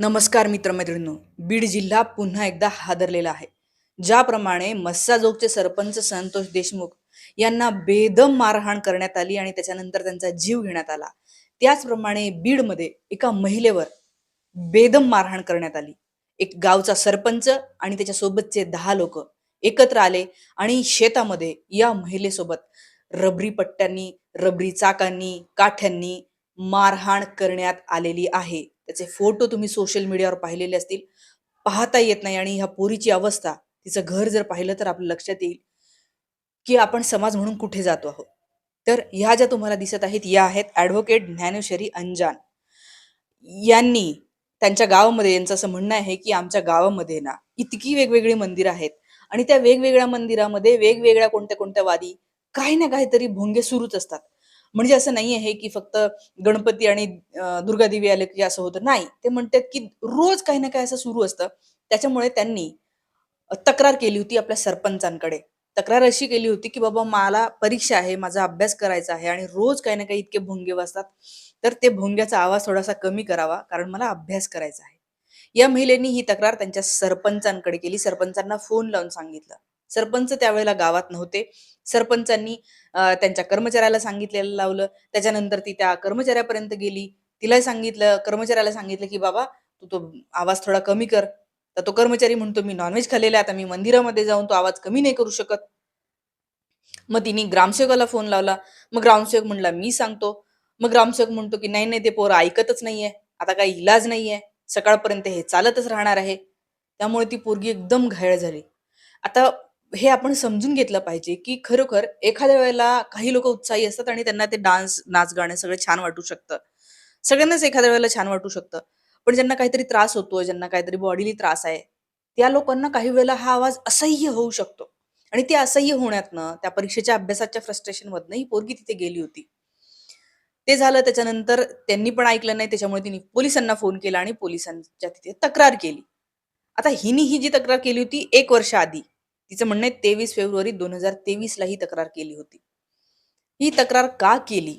नमस्कार मित्रमैत्रिणींनो बीड जिल्हा पुन्हा एकदा हादरलेला आहे. ज्याप्रमाणे मस्साजोगचे सरपंच संतोष देशमुख यांना बेदम मारहाण करण्यात आली आणि त्याच्यानंतर त्यांचा जीव घेण्यात आला. त्याचप्रमाणे बीडमध्ये एका महिलेवर बेदम मारहाण करण्यात आली. एक गावचा सरपंच आणि त्याच्यासोबतचे दहा लोक एकत्र आले आणि शेतामध्ये या महिलेसोबत रबरी पट्ट्यांनी रबरी चाकांनी काठ्यांनी मारहाण करण्यात आलेली आहे. त्याचे फोटो तुम्ही सोशल मीडियावर पाहिलेले असतील. पाहता येत नाही आणि ह्या पोरीची अवस्था तिचं घर जर पाहिलं तर आपल्या लक्षात येईल की आपण समाज म्हणून कुठे जातो आहोत. तर ह्या ज्या तुम्हाला दिसत आहेत या आहेत ॲडव्होकेट ज्ञानेश्वरी अंजान. यांनी त्यांच्या गावामध्ये यांचं असं म्हणणं आहे की आमच्या गावामध्ये ना इतकी वेगवेगळी मंदिरं आहेत आणि त्या वेगवेगळ्या मंदिरामध्ये वेगवेगळ्या कोणत्या कोणत्या वादी काही ना काहीतरी भोंगे सुरूच असतात. म्हणजे असं नाही आहे की फक्त गणपती आणि दुर्गादेवी आले की असं होतं. नाही. ते म्हणतात की रोज काही ना काही असं सुरू असतं. त्याच्यामुळे त्यांनी तक्रार केली होती आपल्या सरपंचांकडे. तक्रार अशी केली होती की बाबा मला परीक्षा आहे माझा अभ्यास करायचा आहे आणि रोज काही ना काही इतके भोंगे वाजतात तर ते भोंग्याचा आवाज थोडासा कमी करावा कारण मला अभ्यास करायचा आहे. या महिलेनी ही तक्रार त्यांच्या सरपंचांकडे केली. सरपंचांना फोन लावून सांगितलं. सरपंच त्यावेळेला गावात नव्हते. सरपंचांनी त्यांच्या कर्मचाऱ्याला सांगितलेलं लावलं. त्याच्यानंतर ती त्या कर्मचाऱ्यापर्यंत गेली. तिला सांगितलं कर्मचाऱ्याला सांगितलं की बाबा तू तो आवाज थोडा कमी कर. तर तो कर्मचारी म्हणतो मी नॉनव्हेज खाल्लेला आहे. आता मी मंदिरामध्ये जाऊन तो आवाज कमी नाही करू शकत. मग तिने ग्रामसेवकाला फोन लावला. मग ग्रामसेवक म्हणला मी सांगतो. मग ग्रामसेवक म्हणतो की नाही नाही ते पोरं ऐकतच नाहीये. आता काही इलाज नाहीये. सकाळपर्यंत हे चालतच राहणार आहे. त्यामुळे ती पोरगी एकदम घायल झाली. आता हे आपण समजून घेतलं पाहिजे की खरोखर एखाद्या वेळेला काही लोक उत्साही असतात आणि त्यांना ते डान्स नाच गाणं सगळं छान वाटू शकतं. सगळ्यांनाच एखाद्या वेळेला छान वाटू शकतं. पण ज्यांना काहीतरी त्रास होतो ज्यांना काहीतरी बॉडीली त्रास आहे त्या लोकांना काही वेळेला हा आवाज असह्य होऊ शकतो. आणि ते असह्य होण्यातनं त्या परीक्षेच्या अभ्यासाच्या फ्रस्ट्रेशनमधनं ही पोरगी तिथे गेली होती. ते झालं त्याच्यानंतर त्यांनी पण ऐकलं नाही त्याच्यामुळे तिने पोलिसांना फोन केला आणि पोलिसांच्या तिथे तक्रार केली. आता हिनी ही जी तक्रार केली होती एक वर्ष आधी तिचं म्हणणं आहे तेवीस फेब्रुवारी दोन हजार तेवीसला ही तक्रार केली होती. ही तक्रार का केली?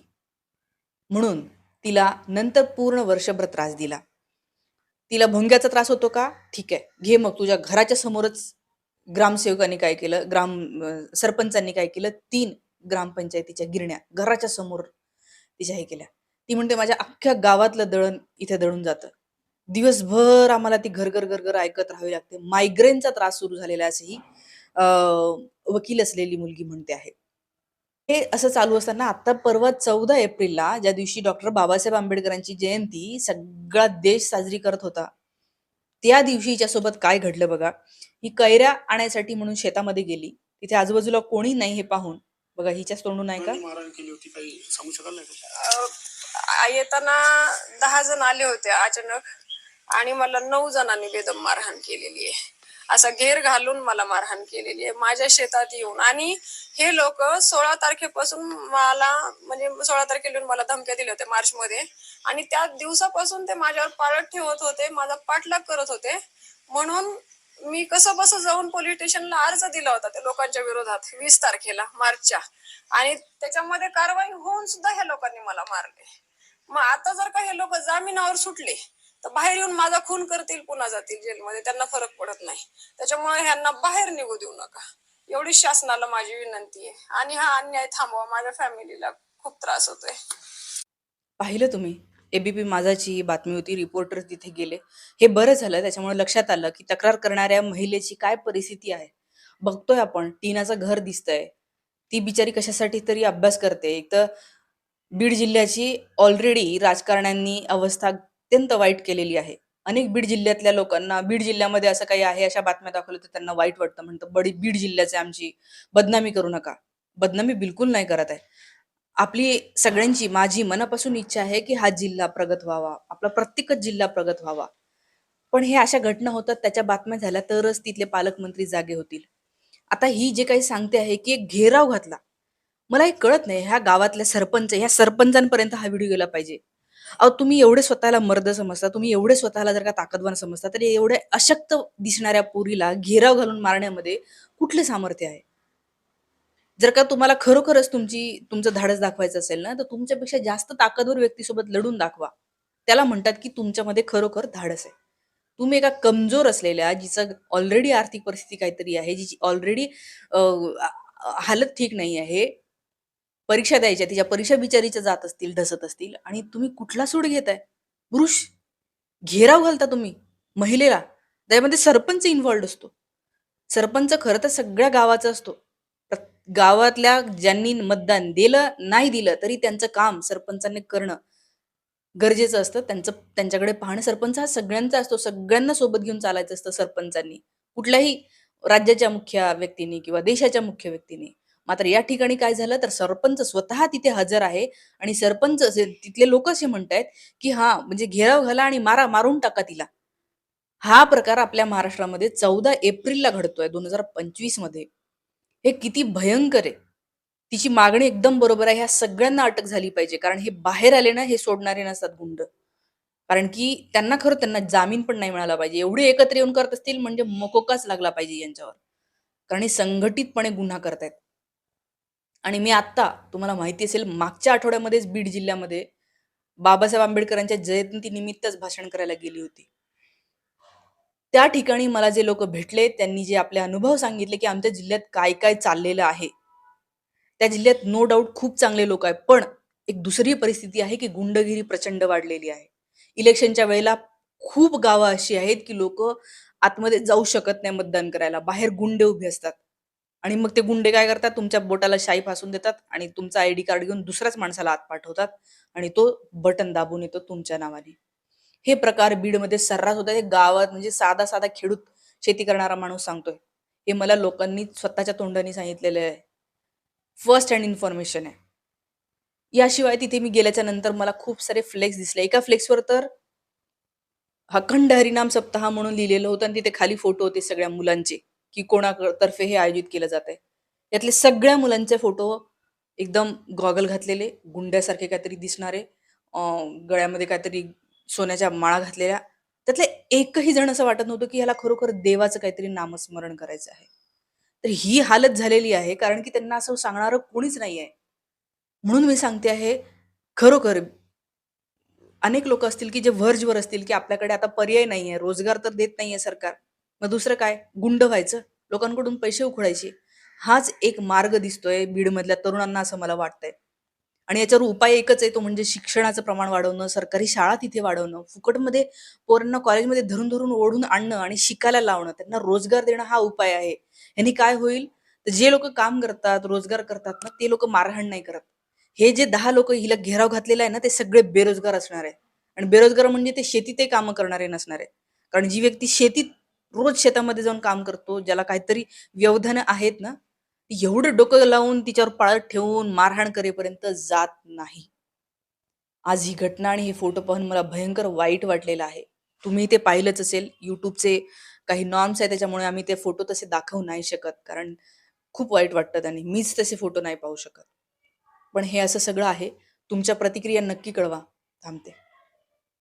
म्हणून तिला नंतर पूर्ण वर्षभर त्रास दिला. तिला भोंग्याचा त्रास होतो का? ठीक आहे घे मग तुझ्या घराच्या समोरच ग्रामसेवकांनी काय केलं ग्राम सरपंचांनी काय केलं तीन ग्रामपंचायतीच्या गिरण्या घराच्या समोर तिच्या हे केल्या. ती म्हणते माझ्या अख्ख्या गावातलं दळण इथे दळून जातं. दिवसभर आम्हाला ती घरघर घरघर ऐकत राहावी लागते. मायग्रेनचा त्रास सुरू झालेला असंही वकील असलेली मुलगी म्हणते आहे. हे असं चालू असताना आता परवा चौदा एप्रिलला ज्या दिवशी डॉक्टर बाबासाहेब आंबेडकरांची जयंती सगळा देश साजरी करत होता त्या दिवशी हिच्यासोबत काय घडलं बघा. ही कैऱ्या आणायसाठी म्हणून शेतामध्ये गेली. तिथे आजूबाजूला कोणी नाही हे पाहून. बघा हिच्याच तोंडून नाही का? येताना दहा जण आले होते अचानक आणि मला नऊ जणांनी बेदम मारहाण केलेली आहे. असा घेर घालून मला मारहाण केलेली आहे. माझ्या शेतात येऊन. आणि हे लोक सोळा तारखेपासून मला म्हणजे सोळा तारखेला येऊन मला धमक्या दिल्या होत्या मार्च मध्ये आणि त्या दिवसापासून ते माझ्यावर पाळत ठेवत होते माझा पाठलाग करत होते. म्हणून मी कसं बस जाऊन पोलीस स्टेशनला अर्ज दिला होता त्या लोकांच्या विरोधात वीस तारखेला मार्चच्या. आणि त्याच्यामध्ये कारवाई होऊन सुद्धा ह्या लोकांनी मला मारले. मग आता जर का हे लोक जामिनावर सुटले तर बाहेर येऊन माझा खून करतील पुन्हा जातील जेलमध्ये. त्यांना फरक पडत नाही. त्याच्यामुळे ह्यांना बाहेर निघू देऊ नका. एवढी शासनाला माझी विनंती आहे. आणि हा अन्याय थांबवा. माझ्या फॅमिलीला खूप त्रास होतोय. पाहिलं तुम्ही? एबीपी माझाची बातमी होती. रिपोर्टर तिथे गेले. हे बरं झालं. त्याच्यामुळे लक्षात आलं की तक्रार करणाऱ्या महिलेची काय परिस्थिती आहे? बघतोय आपण. टीनाचं घर दिसतंय. ती बिचारी कशासाठी तरी अभ्यास करते. एक तर बीड जिल्ह्याची ऑलरेडी राजकारण्यांनी अवस्था अत्यंत वाईट केलेली आहे. अनेक बीड जिल्ह्यातल्या लोकांना बीड जिल्ह्यामध्ये असं काही आहे अशा बातम्या दाखवल्या तर त्यांना वाईट वाटतं म्हणतं. बडी बीड जिल्ह्याचे आमची बदनामी करू नका. बदनामी बिलकुल नाही करत आहे. आपली सगळ्यांची माझी मनापासून इच्छा आहे की हा जिल्हा प्रगत व्हावा. आपला प्रत्येकच जिल्हा प्रगत व्हावा. पण हे अशा घटना होतात त्याच्या बातम्या झाल्या तरच तिथले पालकमंत्री जागे होतील. आता ही जे काही सांगते आहे की एक घेराव घातला. मला हे कळत नाही ह्या गावातल्या सरपंच ह्या सरपंचांपर्यंत हा व्हिडिओ गेला पाहिजे. अहो तुम्ही एवढे स्वतःला मर्द समजता तुम्ही एवढे स्वतःला जर का ताकदवान समजता तरी एवढे अशक्त दिसणाऱ्या पोरीला घेराव घालून मारण्यामध्ये कुठले सामर्थ्य आहे? जर का तुम्हाला खरोखरच तुमची तुमचं धाडस दाखवायचं असेल ना तर तुमच्यापेक्षा जास्त ताकदवर व्यक्तीसोबत लढून दाखवा. त्याला म्हणतात की तुमच्यामध्ये खरोखर धाडस आहे. तुम्ही एका कमजोर असलेल्या जिचं ऑलरेडी आर्थिक परिस्थिती काहीतरी आहे जिची ऑलरेडी हालत ठीक नाही आहे परीक्षा द्यायच्या तिच्या परीक्षा बिचारीच्या जात असतील ढसत असतील आणि तुम्ही कुठला सूड घेताय? पुरुष घेराव घालता तुम्ही महिलेला. त्यामध्ये सरपंच इन्व्हॉल्ड असतो. सरपंच खरं तर सगळ्या गावाचा असतो. गावातल्या ज्यांनी मतदान दिलं नाही दिलं तरी त्यांचं काम सरपंचांनी करणं गरजेचं असतं. त्यांचं त्यांच्याकडे पाहणं सरपंच हा सगळ्यांचा असतो. सगळ्यांना सोबत घेऊन चालायचं असतं सरपंचांनी. कुठल्याही राज्याच्या मुख्य व्यक्तीने किंवा देशाच्या मुख्य व्यक्तीने. मात्र या ठिकाणी काय झालं तर सरपंच स्वतः तिथे हजर आहे आणि सरपंच असे तिथले लोक असे म्हणतायत की हा म्हणजे घेराव घाला आणि मारा मारून टाका तिला. हा प्रकार आपल्या महाराष्ट्रामध्ये चौदा एप्रिलला घडतोय दोन हजार पंचवीसमध्ये. हे किती भयंकर आहे. तिची मागणी एकदम बरोबर आहे. ह्या सगळ्यांना अटक झाली पाहिजे कारण हे बाहेर आले ना हे सोडणारे नसतात गुंड. कारण की त्यांना खरं त्यांना जामीन पण नाही मिळाला पाहिजे. एवढे एकत्र येऊन करत असतील म्हणजे मकोकाच लागला पाहिजे यांच्यावर. कारण हे संघटितपणे गुन्हा करतायत. आणि मी आत्ता तुम्हाला माहिती असेल मागच्या आठवड्यामध्येच बीड जिल्ह्यामध्ये बाबासाहेब आंबेडकरांच्या जयंतीनिमित्तच भाषण करायला गेली होती. त्या ठिकाणी मला जे लोक भेटले त्यांनी जे आपले अनुभव सांगितले की आमच्या जिल्ह्यात काय काय चाललेलं आहे. त्या जिल्ह्यात नो डाऊट खूप चांगले लोक आहेत पण एक दुसरी परिस्थिती आहे की गुंडगिरी प्रचंड वाढलेली आहे. इलेक्शनच्या वेळेला खूप गावं अशी आहेत की लोक आतमध्ये जाऊ शकत नाही मतदान करायला बाहेर गुंडे उभे असतात. आणि मग ते गुंडे काय करतात? तुमच्या बोटाला शाई फासून देतात आणि तुमचा आयडी कार्ड घेऊन दुसऱ्याच माणसाला आत पाठवतात आणि तो बटन दाबून येतो तुमच्या नावाने. हे प्रकार बीडमध्ये सर्रास होतात. हे गावात म्हणजे साधा साधा खेडूत शेती करणारा माणूस सांगतोय. हे मला लोकांनी स्वतःच्या तोंडाने सांगितलेलं आहे. फर्स्ट हँड इन्फॉर्मेशन आहे. याशिवाय तिथे मी गेल्याच्यानंतर मला खूप सारे फ्लेक्स दिसले. एका फ्लेक्सवर तर अखंड हरिनाम सप्ताह म्हणून लिहिलेलं होतं आणि तिथे खाली फोटो होते सगळ्या मुलांचे. की कोणातर्फे हे आयोजित केलं जात आहे. यातले सगळ्या मुलांचे फोटो एकदम गॉगल घातलेले गुंड्यासारखे काहीतरी दिसणारे गळ्यामध्ये काहीतरी सोन्याच्या माळा घातलेल्या. त्यातले एकही जण असं वाटत नव्हतं की ह्याला खरोखर देवाचं काहीतरी नामस्मरण करायचं आहे. तर ही हालत झालेली आहे कारण की त्यांना असं सांगणारं कोणीच नाही आहे. म्हणून मी सांगते आहे खरोखर अनेक लोक असतील की जे व्हर्जवर असतील की आपल्याकडे आता पर्याय नाहीये रोजगार तर देत नाहीये सरकार. मग दुसरं काय? गुंड व्हायचं. लोकांकडून पैसे उखडायचे. हाच एक मार्ग दिसतोय बीडमधल्या तरुणांना असं मला वाटतंय. आणि याच्यावर उपाय एकच आहे तो म्हणजे शिक्षणाचं प्रमाण वाढवणं सरकारी शाळा तिथे वाढवणं फुकटमध्ये पोरांना कॉलेजमध्ये धरून धरून ओढून आणणं आणि शिकायला लावणं. त्यांना रोजगार देणं हा उपाय आहे. यांनी काय होईल? तर जे लोक काम करतात रोजगार करतात ना ते लोक मारहाण नाही करत. हे जे दहा लोक हिला घेराव घातलेला आहे ना ते सगळे बेरोजगार असणार आहे. आणि बेरोजगार म्हणजे ते शेतीतही कामं करणारे नसणार आहे. कारण जी व्यक्ती शेतीत रोज शेतामध्ये जाऊन काम करतो ज्याला काहीतरी व्यवधानं आहेत ना एवढं डोकं लावून तिच्यावर पाळत ठेवून मारहाण करेपर्यंत जात नाही. आज ही घटना आणि हे फोटो पाहून मला भयंकर वाईट वाटलेलं आहे. तुम्ही ते पाहिलंच असेल. युट्यूबचे काही नॉर्म्स आहे त्याच्यामुळे आम्ही ते फोटो तसे दाखवू नाही शकत कारण खूप वाईट वाटतं आणि मीच तसे फोटो नाही पाहू शकत. पण हे असं सगळं आहे. तुमच्या प्रतिक्रिया नक्की कळवा. थांबते.